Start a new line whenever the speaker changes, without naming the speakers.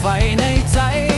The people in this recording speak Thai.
ไฟในใจ